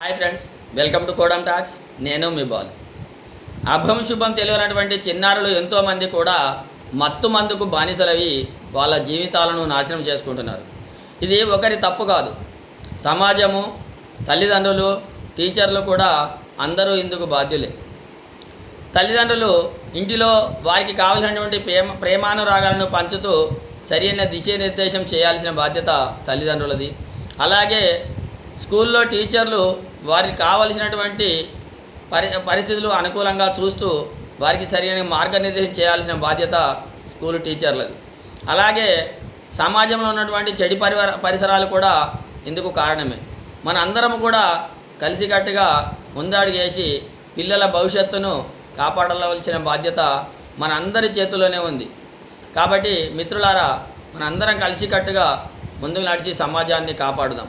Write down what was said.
Hi friends welcome to Kodam talks నేను మీ ball. అభం శుభం తెలియనటువంటి చిన్నారులు ఎంతోమంది కూడా మత్తు మందుకు బానిసలవి వాళ్ళ జీవితాలను నాశనం చేసుకుంటున్నారు. ఇది ఒకరి తప్పు కాదు. సమాజము తల్లిదండ్రులు టీచర్లు కూడా అందరూ ఇందుకు బాధ్యులే. తల్లిదండ్రులు ఇంటిలో వారికి కావలసినటువంటి ప్రేమ ప్రేమానురాగాలను పంచుతూ సరైన దిశానిర్దేశం చేయాల్సిన బాధ్యత తల్లిదండ్రులది. అలాగే స్కూల్లో టీచర్లు వారికి కావలసినటువంటి పరి పరిస్థితులు అనుకూలంగా చూస్తూ వారికి సరైన మార్గనిర్దేశం చేయాల్సిన బాధ్యత స్కూల్ టీచర్లది. అలాగే సమాజంలో ఉన్నటువంటి చెడు పరివార పరిసరాలు కూడా ఇందుకు కారణమే. మన అందరం కూడా కలిసికట్టుగా ముందడుగేసి పిల్లల భవిష్యత్తును కాపాడవలసిన బాధ్యత మన అందరి చేతుల్లోనే ఉంది. కాబట్టి మిత్రులారా మన అందరం కలిసికట్టుగా ముందుకు నడిచి సమాజాన్ని కాపాడుదాం.